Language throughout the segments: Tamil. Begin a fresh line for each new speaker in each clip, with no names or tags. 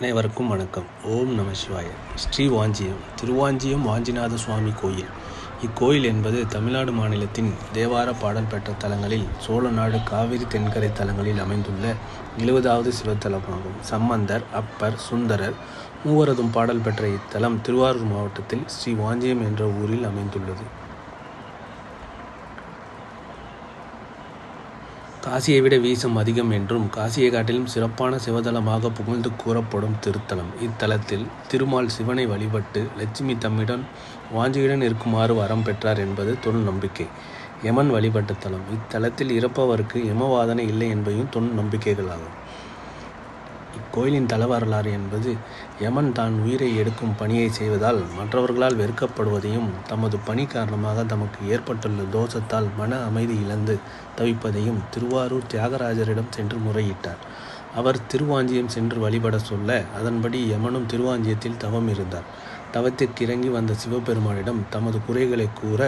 அனைவருக்கும் வணக்கம். ஓம் நம சிவாய. ஸ்ரீ வாஞ்சியம் திருவாஞ்சியம் வாஞ்சிநாத சுவாமி கோயில். இக்கோயில் என்பது தமிழ்நாடு மாநிலத்தின் தேவார பாடல் பெற்ற தலங்களில் சோழநாடு காவிரி தென்கரை தலங்களில் அமைந்துள்ள எழுபதாவது சிவத்தலமாகும். சம்பந்தர் அப்பர் சுந்தரர் மூவரதும் பாடல் பெற்ற இத்தலம் திருவாரூர் மாவட்டத்தில் ஸ்ரீ வாஞ்சியம் என்ற ஊரில் அமைந்துள்ளது. காசியை விட வீசம் அதிகம் என்றும் காசியை காட்டிலும் சிறப்பான சிவதலமாக புகழ்ந்து கூறப்படும் திருத்தலம். இத்தலத்தில் திருமால் சிவனை வழிபட்டு லட்சுமி தம்மிடம் வாஞ்சியுடன் இருக்குமாறு வரம் பெற்றார் என்பது தொல் நம்பிக்கை. யமன் வழிபட்ட தலம். இத்தலத்தில் இறப்பவருக்கு யமவாதனை இல்லை என்பதையும் தொன் நம்பிக்கைகளாகும். கோயிலின் தல வரலாறு என்பது யமன் தான் உயிரை எடுக்கும் பணியை செய்வதால் மற்றவர்களால் வெறுக்கப்படுவதையும் தமது பணி காரணமாக தமக்கு ஏற்பட்டுள்ள தோஷத்தால் மன அமைதி இழந்து தவிப்பதையும் திருவாரூர் தியாகராஜரிடம் சென்று முறையிட்டார். அவர் திருவாஞ்சியம் சென்று வழிபட சொல்ல அதன்படி யமனும் திருவாஞ்சியத்தில் தவம் இருந்தார். தவத்திற்கு இறங்கி வந்த சிவபெருமானிடம் தமது குறைகளை கூற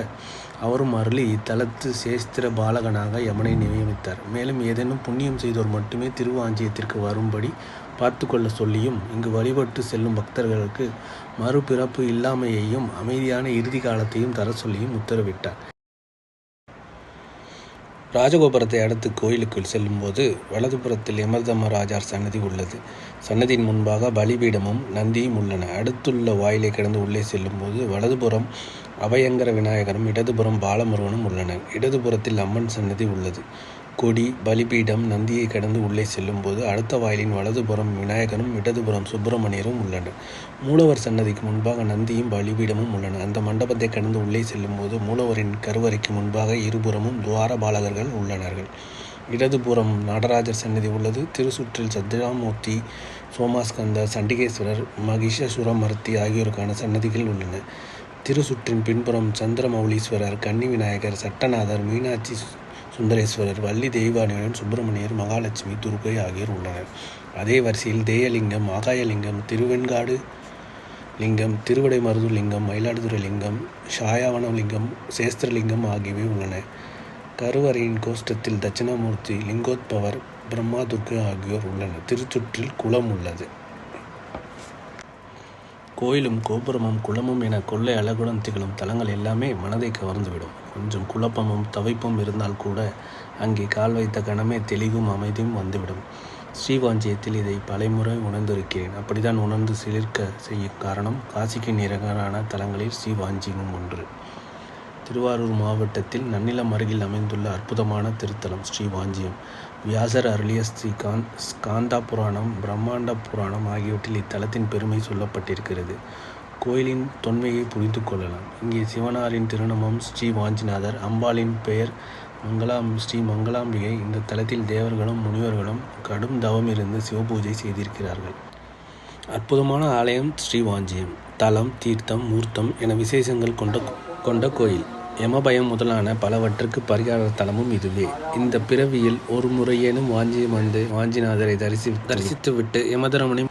அவரும் அருளி இத்தலத்து சேஸ்திர பாலகனாக யமனை நியமித்தார். மேலும் ஏதேனும் புண்ணியம் செய்தோர் மட்டுமே திருவாஞ்சியத்திற்கு வரும்படி பார்த்து கொள்ள சொல்லியும் இங்கு வழிபட்டு செல்லும் பக்தர்களுக்கு மறுபிறப்பு இல்லாமையையும் அமைதியான இறுதி காலத்தையும் தர சொல்லியும் உத்தரவிட்டார். ராஜகோபுரத்தை அடுத்து கோயிலுக்குள் செல்லும்போது வலதுபுறத்தில் யமர்தம ராஜார் சன்னதி உள்ளது. சன்னதியின் முன்பாக பலிபீடமும் நந்தியும் உள்ளன. அடுத்துள்ள வாயிலை கடந்து உள்ளே செல்லும்போது வலதுபுறம் அபயங்கர விநாயகரும் இடதுபுறம் பாலமுருகனும் உள்ளனர். இடதுபுறத்தில் அம்மன் சன்னதி உள்ளது. கொடி பலிபீடம் நந்தியை கடந்து உள்ளே செல்லும்போது அடுத்த வாயிலின் வலதுபுறம் விநாயகரும் இடதுபுறம் சுப்பிரமணியரும் உள்ளனர். மூலவர் சன்னதிக்கு முன்பாக நந்தியும் பலிபீடமும் உள்ளன. அந்த மண்டபத்தை கடந்து உள்ளே செல்லும்போது மூலவரின் கருவறைக்கு முன்பாக இருபுறமும் துவார பாலகர்கள் உள்ளனர்கள். இடதுபுறம் நடராஜர் சன்னதி உள்ளது. திருசுற்றில் சத்ராமூர்த்தி சோமாஸ்கந்தர் சண்டிகேஸ்வரர் மகிஷசுரமர்த்தி ஆகியோருக்கான சன்னதிகள் உள்ளன. திருசுற்றின் பின்புறம் சந்திரமௌலீஸ்வரர் கன்னி விநாயகர் சட்டநாதர் மீனாட்சி சுந்தரேஸ்வரர் வள்ளி தெய்வானியுடன் சுப்பிரமணியர் மகாலட்சுமி துர்கை ஆகியோர் உள்ளனர். அதே வரிசையில் தேயலிங்கம் ஆகாயலிங்கம் திருவெண்காடு லிங்கம் திருவிடைமருது லிங்கம் மயிலாடுதுறை லிங்கம் ஷாயாவனம் லிங்கம் சேஸ்திரலிங்கம் ஆகியவை உள்ளன. கருவறையின் கோஷ்டத்தில் தட்சிணாமூர்த்தி லிங்கோத்பவர் பிரம்மா துர்கா ஆகியோர் உள்ளனர். திருச்சுற்றில் குளம் உள்ளது. கோயிலும் கோபுரமும் குளமும் என கொள்ளை அழகுடன் திகழும் தலங்கள் எல்லாமே மனதை கவர்ந்துவிடும். கொஞ்சம் குழப்பமும் தவிப்பும் இருந்தால் கூட அங்கே கால் வைத்த கணமே தெளிவும் அமைதியும் வந்துவிடும். ஸ்ரீவாஞ்சியத்தில் இதை பலமுறை உணர்ந்திருக்கிறேன். அப்படிதான் உணர்ந்து சிலிர்க்க செய்யும் காரணம் காசிக்கு நிரகரான தலங்களில் ஸ்ரீவாஞ்சியமும் ஒன்று. திருவாரூர் மாவட்டத்தில் நன்னிலம் அருகில் அமைந்துள்ள அற்புதமான திருத்தலம் ஸ்ரீவாஞ்சியம். வியாசர் அருளிய ஸ்ரீகாந்த் ஸ்காந்தா புராணம் பிரம்மாண்ட புராணம் ஆகியவற்றில் இத்தலத்தின் பெருமை சொல்லப்பட்டிருக்கிறது. கோயிலின் தொன்மையை புரிந்து கொள்ளலாம். இங்கே சிவனாரின் திருநாமம் ஸ்ரீ வாஞ்சிநாதர். அம்பாளின் பெயர் மங்களாம் ஸ்ரீ மங்களாம்பிகை. இந்த தலத்தில் தேவர்களும் முனிவர்களும் கடும் தவம் இருந்து சிவபூஜை செய்திருக்கிறார்கள். அற்புதமான ஆலயம் ஸ்ரீவாஞ்சியம் தலம் தீர்த்தம் மூர்த்தம் என விசேஷங்கள் கொண்ட கொண்ட கோயில். யமபயம் முதலான பலவற்றுக்கு பரிகார தலமும் இதுவே. இந்த பிறவியில் ஒரு முறையேனும் வாஞ்சி வந்து வாஞ்சிநாதரை தரிசி தரிசித்துவிட்டு யமதரமனை